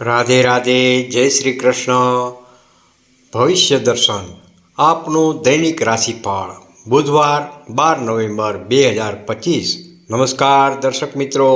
રાધે રાધે, જય શ્રી કૃષ્ણ. ભવિષ્ય દર્શન, આપનું દૈનિક રાશિફળ, બુધવાર બાર નવેમ્બર બે હજાર પચીસ. નમસ્કાર દર્શક મિત્રો.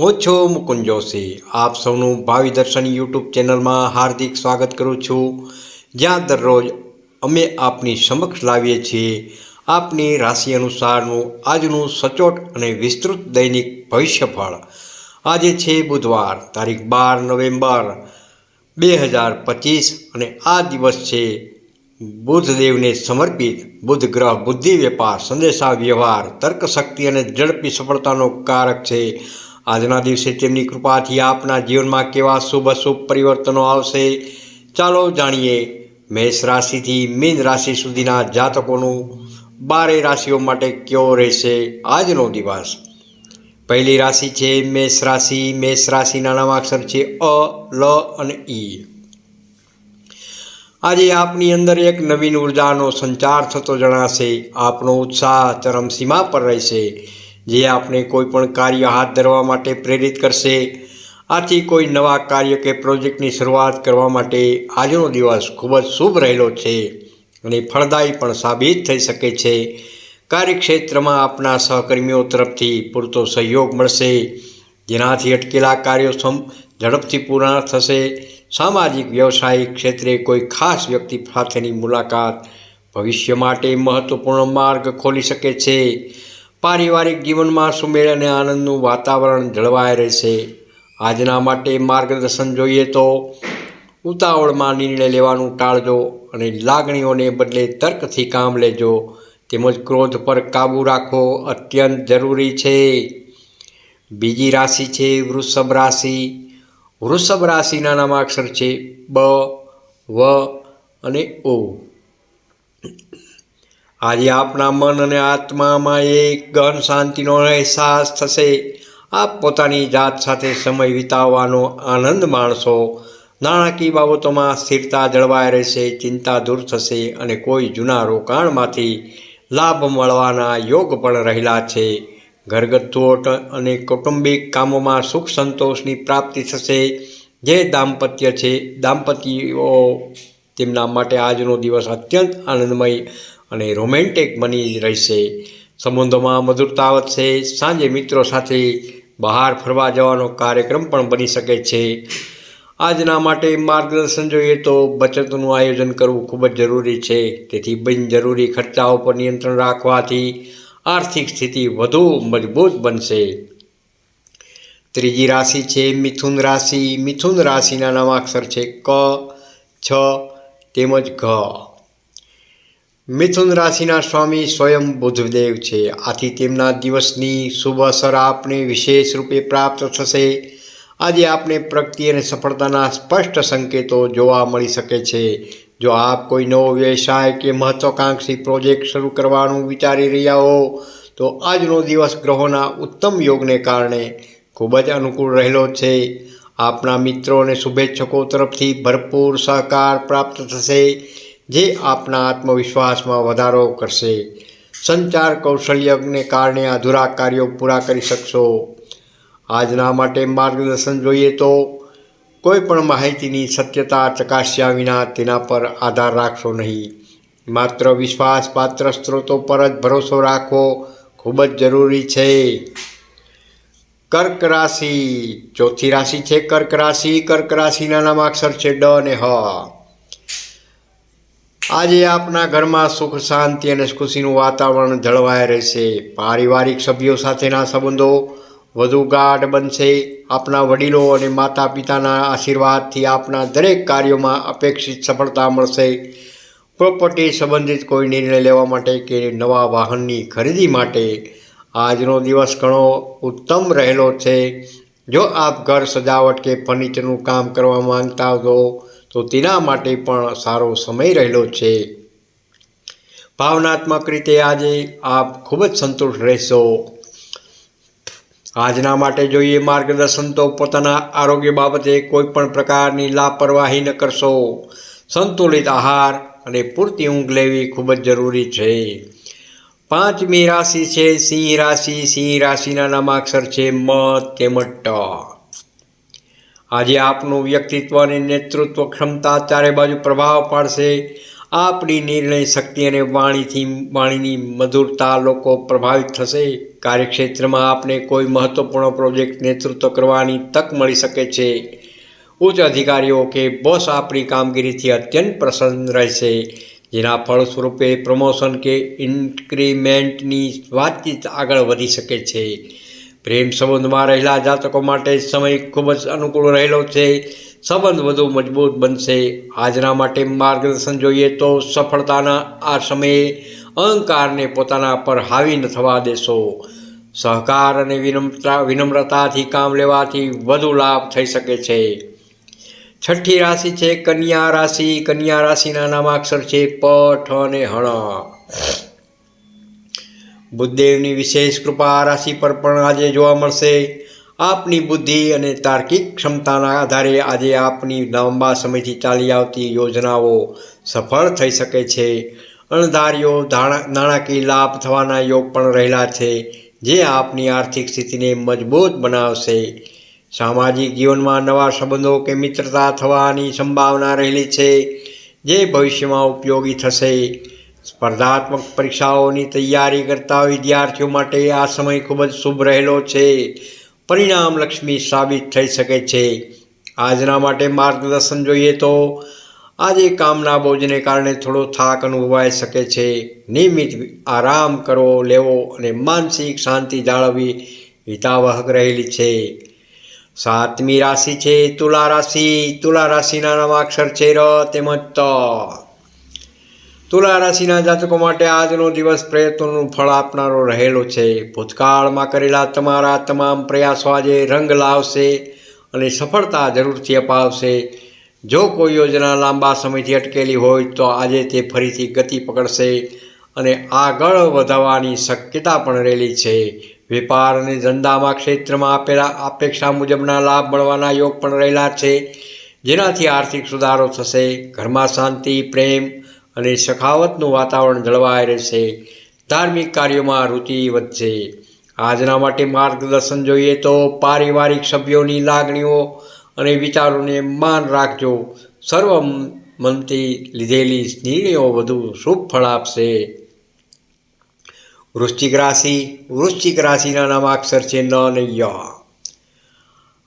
હું છું મુકુંદ જોશી. આપ સૌનું ભાવિ દર્શન યુટ્યુબ ચેનલમાં હાર્દિક સ્વાગત કરું છું. જ્યાં દરરોજ અમે આપની સમક્ષ લાવીએ છીએ આપની રાશિ અનુસારનું આજનું સચોટ અને વિસ્તૃત દૈનિક ભવિષ્યફળ. આજે છે બુધવાર, તારીખ બાર નવેમ્બર બે હજાર પચીસ અને આ દિવસ છે બુધદેવને સમર્પિત. બુધ ગ્રહ, બુદ્ધિ વેપાર સંદેશા વ્યવહાર તર્કશક્તિ અને ઝડપી સફળતાનો કારક છે. આજના દિવસે તેમની કૃપાથી આપના જીવનમાં કેવા શુભ અશુભ પરિવર્તનો આવશે? ચાલો જાણીએ મેષ રાશિથી મીન રાશિ સુધીના જાતકોનું. બારે રાશિઓ માટે કેવો રહેશે આજનો દિવસ? પહેલી રાશિ છે મેષ રાશિ. મેષ રાશિના નવા અક્ષર છે અ, લ અને ઈ. આજે આપની અંદર એક નવીન ઉર્જાનો સંચાર થતો જણાશે. આપનો ઉત્સાહ ચરમસીમા પર રહેશે, જે આપને કોઈ પણ કાર્ય હાથ ધરવા માટે પ્રેરિત કરશે. આથી કોઈ નવા કાર્ય કે પ્રોજેક્ટની શરૂઆત કરવા માટે આજનો દિવસ ખૂબ જ શુભ રહેલો છે અને ફળદાયી પણ સાબિત થઈ શકે છે. કાર્યક્ષેત્રમાં આપના સહકર્મીઓ તરફથી પૂરતો સહયોગ મળશે. જેનાથી અટકેલા કાર્યો ઝડપથી પૂર્ણ થશે. સામાજિક, વ્યવસાયિક ક્ષેત્રે કોઈ ખાસ વ્યક્તિ સાથેની મુલાકાત ભવિષ્ય માટે મહત્વપૂર્ણ માર્ગ ખોલી શકે છે. પારિવારિક જીવનમાં સુમેળ અને આનંદનું વાતાવરણ જળવાઈ રહેશે. આજના માટે માર્ગદર્શન જોઈએ તો, ઉતાવળમાં નિર્ણય લેવાનું ટાળજો અને લાગણીઓને બદલે તર્કથી કામ લેજો. તેમજ ક્રોધ પર કાબૂ રાખવો અત્યંત જરૂરી છે. બીજી રાશિ છે વૃષભ રાશિ. વૃષભ રાશિના નામાક્ષર છે બ, વ અને ઓ. આજે આપના મન અને આત્મામાં એક ગહન શાંતિનો અહેસાસ થશે. આપ પોતાની જાત સાથે સમય વિતાવવાનો આનંદ માણશો. નાણાકીય બાબતોમાં સ્થિરતા જળવાઈ રહેશે, ચિંતા દૂર થશે અને કોઈ જૂના રોકાણમાંથી લાભ મળવાના યોગ પણ રહેલા છે. ઘરગથ્થુ અને કૌટુંબિક કામોમાં સુખ સંતોષની પ્રાપ્તિ થશે. જે દાંપત્ય છે દાંપત્યો તેમના માટે આજનો દિવસ અત્યંત આનંદમય અને રોમેન્ટિક બની રહેશે. સંબંધોમાં મધુરતા વધશે. સાંજે મિત્રો સાથે બહાર ફરવા જવાનો કાર્યક્રમ પણ બની શકે છે. આજના માટે માર્ગદર્શન જોઈએ તો બચતનું આયોજન કરવું ખૂબ જ જરૂરી છે. તેથી બિનજરૂરી ખર્ચાઓ પર નિયંત્રણ રાખવાથી આર્થિક સ્થિતિ વધુ મજબૂત બનશે. ત્રીજી રાશિ છે મિથુન રાશિ. મિથુન રાશિના નામાક્ષર છે ક, છ, તેમજ ઘ. મિથુન રાશિના સ્વામી સ્વયં બુદ્ધદેવ છે. આથી તેમના દિવસની શુભ અસર આપને વિશેષ રૂપે પ્રાપ્ત થશે. આજે આપને પ્રગતિ અને સફળતાના સ્પષ્ટ સંકેતો જોવા મળી શકે છે. જો આપ કોઈ નવો વ્યવસાય કે મહત્વાકાંક્ષી પ્રોજેક્ટ શરૂ કરવાનું વિચારી રહ્યા હો, તો આજનો દિવસ ગ્રહોના ઉત્તમ યોગને કારણે ખૂબ જ અનુકૂળ રહેલો છે. આપના મિત્રો અને શુભેચ્છકો તરફથી ભરપૂર સહકાર પ્રાપ્ત થશે, જે આપના આત્મવિશ્વાસમાં વધારો કરશે. સંચાર કૌશલ્યને કારણે અધૂરા કાર્યો પૂરા કરી શકશો. આજના માટે માર્ગદર્શન જોઈએ તો કોઈ પણ માહિતીની સત્યતા ચકાસ્યા વિના તેના પર આધાર રાખશો નહીં. માત્ર વિશ્વાસપાત્ર સ્ત્રોતો પર જ ભરોસો રાખવો ખૂબ જ જરૂરી છે. કર્ક રાશિ. ચોથી રાશિ છે કર્ક રાશિ. કર્ક રાશિના નામાક્ષર છે ડ અને હ. આજે આપના ઘરમાં સુખ, શાંતિ અને ખુશીનું વાતાવરણ જળવાઈ રહેશે. પારિવારિક સભ્યો સાથેના સંબંધો વધુ ગાઢ બનશે આપના વડીલો અને માતા પિતાના આશીર્વાદથી આપના દરેક કાર્યોમાં અપેક્ષિત સફળતા મળશે. પ્રોપર્ટી સંબંધિત કોઈ નિર્ણય લેવા માટે કે નવા વાહનની ખરીદી માટે આજનો દિવસ ઘણો ઉત્તમ રહેલો છે. જો આપ ઘર સજાવટ કે ફર્નિચરનું કામ કરવા માંગતા હો, તો તેના માટે પણ સારો સમય રહેલો છે. ભાવનાત્મક રીતે આજે આપ ખૂબ જ સંતુષ્ટ રહેશો. આજના માટે જોઈએ માર્ગદર્શન તો પોતાના આરોગ્ય બાબતે કોઈ પણ પ્રકારની લાપરવાહી ન કરશો. સંતુલિત આહાર અને પૂરતી ઊંઘ લેવી ખૂબ જ જરૂરી છે. પાંચમી રાશિ છે, સિંહ રાશિ. સિંહ રાશિના નામાક્ષર છે મ તેમજ ટ આજે આપનું વ્યક્તિત્વ અને નેતૃત્વ ક્ષમતા ચારે બાજુ પ્રભાવ પાડશે. આપણી નિર્ણય શક્તિ અને વાણીથી, વાણીની મધુરતા લોકો પ્રભાવિત થશે. કાર્યક્ષેત્રમાં આપને કોઈ મહત્વપૂર્ણ પ્રોજેક્ટ નેતૃત્વ કરવાની તક મળી શકે છે. ઉચ્ચ અધિકારીઓ કે બોસ આપણી કામગીરીથી અત્યંત પ્રસન્ન રહેશે. જેના ફળ સ્વરૂપે પ્રમોશન કે ઇન્ક્રીમેન્ટની વાતચીત આગળ વધી શકે છે. પ્રેમ સંબંધમાં રહેલા જાતકો માટે સમય ખૂબ જ અનુકૂળ રહેલો છે. સંબંધ વધુ મજબૂત બનશે. આજના માટે માર્ગદર્શન જોઈએ તો સફળતાના આ સમયે અહંકારને પોતાના પર હાવી ન થવા દેશો. સહકાર અને વિનમ્રતા, વિનમ્રતાથી કામ લેવાથી વધુ લાભ થઈ શકે છે. છઠ્ઠી રાશિ છે કન્યા રાશિ. કન્યા રાશિના નામાક્ષર છે પઠ અને હણ. બુદ્ધદેવની વિશેષ કૃપા રાશિ પર પણ આજે જોવા મળશે. આપની બુદ્ધિ અને તાર્કિક ક્ષમતાના આધારે આજે આપની લાંબા સમયથી ચાલી આવતી યોજનાઓ સફળ થઈ શકે છે. અણધાર્યો નાણાકીય લાભ થવાના યોગ પણ રહેલા છે, જે આપની આર્થિક સ્થિતિને મજબૂત બનાવશે. સામાજિક જીવનમાં નવા સંબંધો કે મિત્રતા થવાની સંભાવના રહેલી છે, જે ભવિષ્યમાં ઉપયોગી થશે. સ્પર્ધાત્મક પરીક્ષાઓની તૈયારી કરતા વિદ્યાર્થીઓ માટે આ સમય ખૂબ જ શુભ રહેલો છે. પરિણામ લક્ષ્મી સાબિત થઈ શકે છે. આજના માટે માર્ગદર્શન જોઈએ તો આજે કામના બોજને કારણે થોડો થાક અનુભવાઈ શકે છે. નિયમિત આરામ કરવો લેવો અને માનસિક શાંતિ જાળવવી હિતાવહક રહેલી છે. સાતમી રાશિ છે તુલા રાશિ. તુલા રાશિના નામાક્ષર છે ર તેમજ ત. તુલા રાશિના જાતકો માટે આજનો દિવસ પ્રયત્નોનું ફળ આપનારો રહેલો છે. ભૂતકાળમાં કરેલા તમારા તમામ પ્રયાસો આજે રંગ લાવશે અને સફળતા જરૂરથી અપાવશે. જો કોઈ યોજના લાંબા સમયથી અટકેલી હોય તો આજે તે ફરીથી ગતિ પકડશે અને આગળ વધવાની શક્યતા પણ રહેલી છે. વેપાર અને ધંધામાં ક્ષેત્રમાં આપેલા અપેક્ષા મુજબના લાભ મળવાના યોગ પણ રહેલા છે. જેનાથી આર્થિક સુધારો થશે, ઘરમાં શાંતિ, પ્રેમ અને સખાવતનું વાતાવરણ જળવાઈ રહેશે. ધાર્મિક કાર્યોમાં રુચિ વધશે. આજના માટે માર્ગદર્શન જોઈએ તો પારિવારિક સભ્યોની લાગણીઓ અને વિચારોને માન રાખજો. સર્વ મનથી લીધેલી નિર્ણયો વધુ શુભ ફળ આપશે. વૃશ્ચિક રાશિ, વૃશ્ચિક રાશિના નામાક્ષર છે ન અને ય.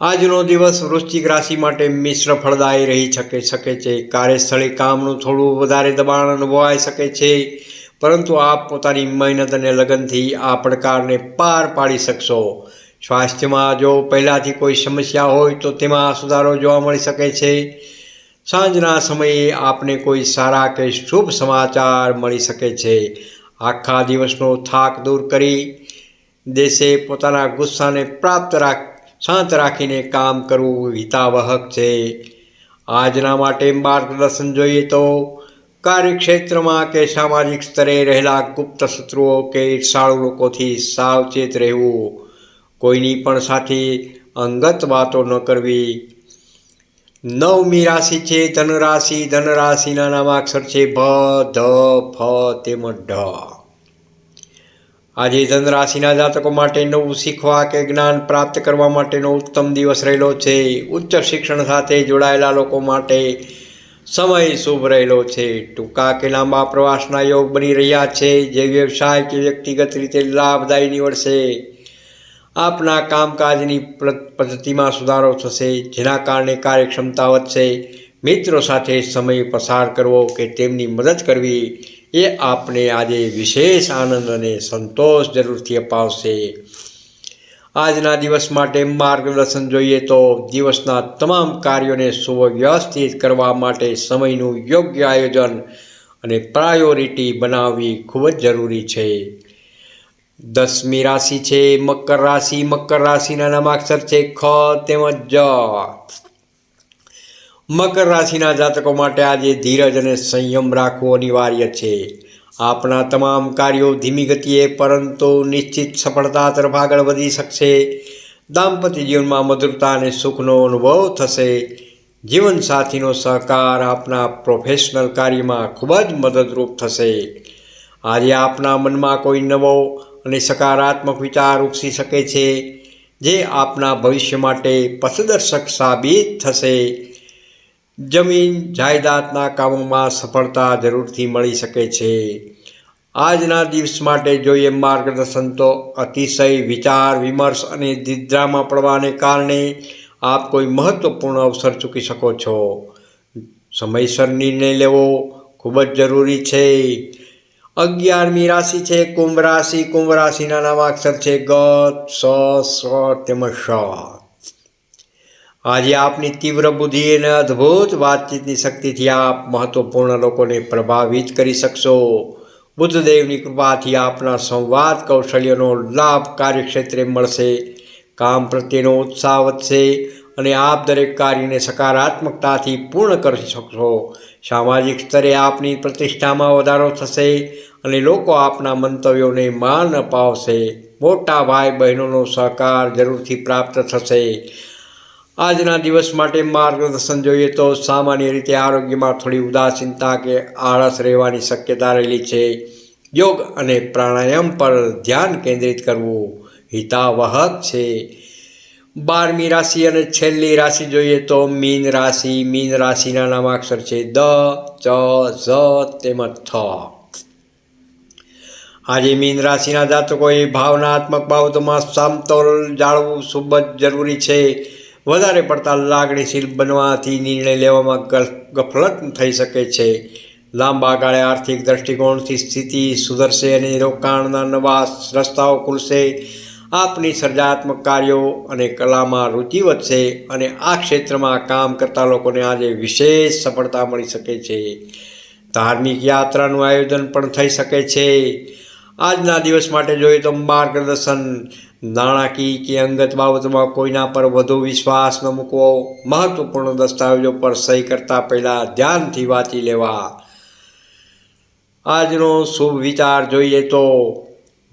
આજનો દિવસ વૃશ્ચિક રાશિ માટે મિશ્ર ફળદાયી રહી શકે શકે છે. કાર્યસ્થળે કામનું થોડું વધારે દબાણ અનુભવાઈ શકે છે. પરંતુ આપ પોતાની મહેનત અને લગનથી આ પડકારને પાર પાડી શકશો. સ્વાસ્થ્યમાં જો પહેલાંથી કોઈ સમસ્યા હોય તો તેમાં સુધારો જોવા મળી શકે છે. સાંજના સમયે આપને કોઈ સારા કે શુભ સમાચાર મળી શકે છે. આખા દિવસનો થાક દૂર કરી દેશે, પોતાના ગુસ્સાને પ્રાપ્ત રાખ, શાંત રાખીને કામ કરવું હિતાવહક છે. આજના માટે માર્ગદર્શન જોઈએ તો કાર્યક્ષેત્રમાં કે સામાજિક સ્તરે રહેલા ગુપ્ત શત્રુઓ કે ઈર્ષાળુ લોકોથી સાવચેત રહેવું કોઈની પણ સાથે અંગત વાતો ન કરવી. નવમી રાશિ છે ધનરાશિ. ધનરાશિના નામાક્ષર છે ભ, ધ, ફ, તેમજ ઢ. આજે ધનરાશિના જાતકો માટે નવું શીખવા કે જ્ઞાન પ્રાપ્ત કરવા માટેનો ઉત્તમ દિવસ રહેલો છે. ઉચ્ચ શિક્ષણ સાથે જોડાયેલા લોકો માટે સમય શુભ રહેલો છે. ટૂંકા કે લાંબા પ્રવાસના યોગ બની રહ્યા છે. જે વ્યવસાય કે વ્યક્તિગત રીતે લાભદાયી નીવડશે. આપના કામકાજની પદ્ધતિમાં સુધારો થશે, જેના કારણે કાર્યક્ષમતા વધશે. મિત્રો સાથે સમય પસાર કરવો કે તેમની મદદ કરવી, એ આપને આજે વિશેષ આનંદ અને સંતોષ જરૂરથી અપાવશે. આજના દિવસ માટે માર્ગદર્શન જોઈએ તો દિવસના તમામ કાર્યોને સુવ્યવસ્થિત કરવા માટે સમયનું યોગ્ય આયોજન અને પ્રાયોરિટી બનાવવી ખૂબ જ જરૂરી છે. દસમી રાશિ છે, મકર રાશિ, મકર રાશિના નામાક્ષર છે, ખ તેમજ જ. મકર રાશિના જાતકો માટે આજે ધીરજ અને સંયમ રાખવો અનિવાર્ય છે. આપણા તમામ કાર્યો ધીમી ગતિએ, પરંતુ નિશ્ચિત સફળતા તરફ આગળ વધી શકશે. દાંપત્ય જીવનમાં મધુરતા અને સુખનો અનુભવ થશે. જીવનસાથીનો સહકાર આપના પ્રોફેશનલ કાર્યમાં ખૂબ જ મદદરૂપ થશે. આજે આપના મનમાં કોઈ નવો અને સકારાત્મક વિચાર ઉપસી શકે છે. જે આપના ભવિષ્ય માટે પથદર્શક સાબિત થશે. જમીન જાયદાદના કામોમાં સફળતા જરૂરથી મળી શકે છે. આજના દિવસ માટે જોઈએ માર્ગદર્શન તો અતિશય વિચાર, વિમર્શ અને નિદ્રામાં પડવાને કારણે આપ કોઈ મહત્વપૂર્ણ અવસર ચૂકી શકો છો. સમયસર નિર્ણય લેવો ખૂબ જ જરૂરી છે. અગિયારમી રાશિ છે, કુંભ રાશિ. કુંભ રાશિના નામાક્ષર છે, ગ, સ સ, તેમજ શ આજે આપની તીવ્ર બુદ્ધિ અને અદ્ભુત વાતચીતની શક્તિથી આપ મહત્વપૂર્ણ લોકોને પ્રભાવિત કરી શકશો. બુદ્ધદેવની કૃપાથી આપના સંવાદ કૌશલ્યનો લાભ કાર્યક્ષેત્રે મળશે. કામ પ્રત્યેનો ઉત્સાહ વધશે અને આપ દરેક કાર્યને સકારાત્મકતાથી પૂર્ણ કરી શકશો. સામાજિક સ્તરે આપની પ્રતિષ્ઠામાં વધારો થશે અને લોકો આપના મંતવ્યોને માન અપાવશે. મોટા ભાઈ બહેનોનો સહકાર જરૂરથી પ્રાપ્ત થશે. આજના દિવસ માટે માર્ગદર્શન જોઈએ તો સામાન્ય રીતે આરોગ્યમાં થોડી ઉદાસીનતા કે આળસ રહેવાની શક્યતા રહેલી છે. યોગ અને પ્રાણાયામ પર ધ્યાન કેન્દ્રિત કરવું હિતાવહક છે. બારમી રાશિ અને છેલ્લી રાશિ જોઈએ તો મીન રાશિ, મીન રાશિના નામાક્ષર છે દ, ચ, ઝ, તેમજ થ. આજે મીન રાશિના જાતકોએ ભાવનાત્મક બાબતોમાં સમતોલ જાળવવું ખૂબ જ જરૂરી છે. વધારે પડતા લાગણીશીલ બનવાથી નિર્ણય લેવામાં ગફલત થઈ શકે છે. લાંબા ગાળે આર્થિક દૃષ્ટિકોણથી સ્થિતિ સુધરશે અને રોકાણના નવા રસ્તાઓ ખુલશે. આપની સર્જાત્મક કાર્યો અને કલામાં રુચિ વધશે અને આ ક્ષેત્રમાં કામ કરતા લોકોને આજે વિશેષ સફળતા મળી શકે છે. ધાર્મિક યાત્રાનું આયોજન પણ થઈ શકે છે. આજના દિવસ માટે જોઈએ તો માર્ગદર્શન, નાણાકીય કે અંગત બાબતોમાં કોઈના પર વધુ વિશ્વાસ ન મૂકવો, મહત્વપૂર્ણ દસ્તાવેજો પર સહી કરતા પહેલાં ધ્યાનથી વાંચી લેવા. આજનો શુભ વિચાર જોઈએ તો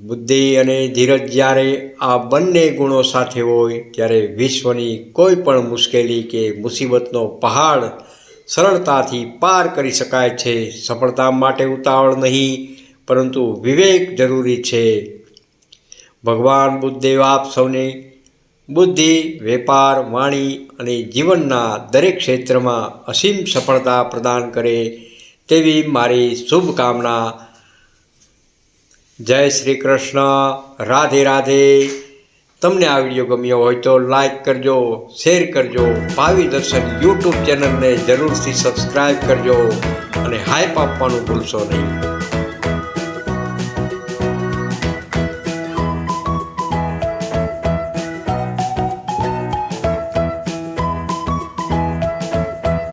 બુદ્ધિ અને ધીરજ જ્યારે આ બંને ગુણો સાથે હોય, ત્યારે વિશ્વની કોઈ પણ મુશ્કેલી કે મુસીબતનો પહાડ સરળતાથી પાર કરી શકાય છે. સફળતા માટે ઉતાવળ નહીં, પરંતુ વિવેક જરૂરી છે. ભગવાન બુદ્ધદેવ આપ સૌને બુદ્ધિ, વેપાર, વાણી અને જીવનના દરેક ક્ષેત્રમાં અસીમ સફળતા પ્રદાન કરે, તેવી મારી શુભકામના જય શ્રી કૃષ્ણ, રાધે રાધે. તમને આ વીડિયો ગમ્યો હોય તો લાઈક કરજો શેર કરજો, ભાવિ દર્શન યુટ્યુબ ચેનલને જરૂરથી સબસ્ક્રાઈબ કરજો અને હાઈપ આપવાનું ભૂલશો નહીં.